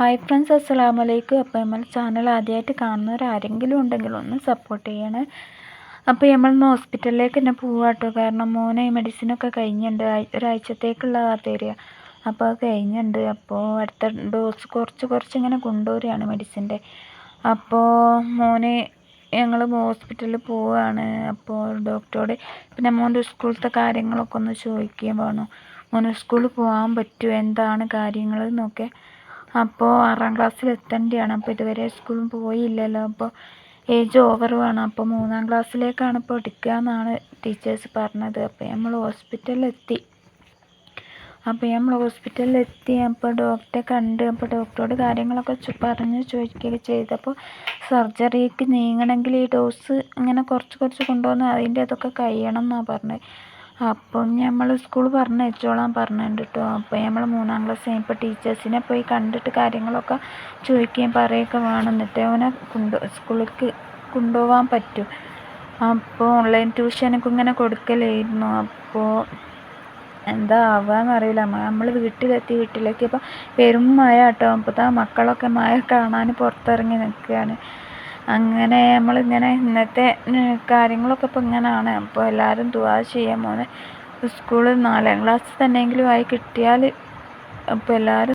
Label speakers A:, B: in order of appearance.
A: Hi friends അസ്സലാമു അലൈക്കും അപ്പോൾ നമ്മൾ ചാനൽ ആദ്യമായിട്ട് കാണുന്നവർ ആരെങ്കിലും ഉണ്ടെങ്കിൽ ഒന്ന് സപ്പോർട്ട് ചെയ്യണേ. അപ്പോൾ നമ്മൾ ഇന്ന് ഹോസ്പിറ്റലിലേക്ക് തന്നെ പോവാട്ടോ. കാരണം മോനെ മെഡിസിനൊക്കെ കഴിഞ്ഞിട്ടുണ്ട് ഒരാഴ്ചത്തേക്കുള്ള തരിക അപ്പോൾ അത് കഴിഞ്ഞിട്ടുണ്ട് അപ്പോൾ അടുത്ത ഡോസ് കുറച്ച് കുറച്ച് ഇങ്ങനെ കൊണ്ടുവരികയാണ് മെഡിസിന്റെ അപ്പോൾ മോനെ ഞങ്ങൾ ഹോസ്പിറ്റലിൽ പോവുകയാണ് അപ്പോൾ ഡോക്ടറോട് പിന്നെ മോന്റെ സ്കൂളത്തെ കാര്യങ്ങളൊക്കെ ഒന്ന് ചോദിക്കുകയും വേണം. മോനെ സ്കൂളിൽ പോകാൻ പറ്റുമോ? എന്താണ് കാര്യങ്ങൾ എന്നൊക്കെ അപ്പോൾ ആറാം ക്ലാസ്സിൽ എത്തേണ്ടതാണ് അപ്പോൾ ഇതുവരെ സ്കൂളിൽ പോയില്ലല്ലോ. അപ്പോൾ ഏജ് ഓവർ വേണം അപ്പോൾ മൂന്നാം ക്ലാസ്സിലേക്കാണ് ഇപ്പോൾ എടുക്കുക എന്നാണ് ടീച്ചേഴ്സ് പറഞ്ഞത്. അപ്പോൾ നമ്മൾ ഹോസ്പിറ്റലിലെത്തി അപ്പോൾ നമ്മൾ ഹോസ്പിറ്റലിലെത്തി അപ്പോൾ ഡോക്ടറെ കണ്ട്. അപ്പോൾ ഡോക്ടറോട് കാര്യങ്ങളൊക്കെ പറഞ്ഞ് ചോദിക്കുകയൊക്കെ ചെയ്തപ്പോൾ സർജറിക്ക് നീങ്ങണമെങ്കിൽ ഈ ഡോസ് ഇങ്ങനെ കുറച്ച് കുറച്ച് കൊണ്ടുവന്ന് അതിന്റെ അതൊക്കെ കഴിയണം എന്നാണ് പറഞ്ഞത്. അപ്പം നമ്മൾ സ്കൂൾ പറഞ്ഞയച്ചോളാൻ പറഞ്ഞിട്ടുണ്ട് കേട്ടോ അപ്പോൾ നമ്മൾ മൂന്നാം ക്ലാസ് കഴിഞ്ഞപ്പോൾ ടീച്ചേഴ്സിനെ പോയി കണ്ടിട്ട് കാര്യങ്ങളൊക്കെ ചോദിക്കുകയും പറയുകയൊക്കെ വേണം. എന്നിട്ട് അവനെ കൊണ്ട് സ്കൂളിലേക്ക് കൊണ്ടുപോകാൻ പറ്റും. അപ്പോൾ ഓൺലൈൻ ട്യൂഷനൊക്കെ ഇങ്ങനെ കൊടുക്കലായിരുന്നു. അപ്പോൾ എന്താ ആവാന്ന് അറിയില്ല നമ്മൾ വീട്ടിലെത്തി വീട്ടിലേക്ക് ഇപ്പം പെരും മഴ കേട്ടോ. അപ്പോൾ മക്കളൊക്കെ മഴ കാണാൻ പുറത്തിറങ്ങി നിൽക്കുകയാണ്. അങ്ങനെ നമ്മളിങ്ങനെ ഇന്നത്തെ കാര്യങ്ങളൊക്കെ ഇപ്പോൾ ഇങ്ങനെയാണ് അപ്പോൾ എല്ലാവരും ദുആ ചെയ്യാൻ മോനെ. സ്കൂളിൽ നാലാം ക്ലാസ് തന്നെയെങ്കിലും ആയി കിട്ടിയാൽ അപ്പോൾ എല്ലാവരും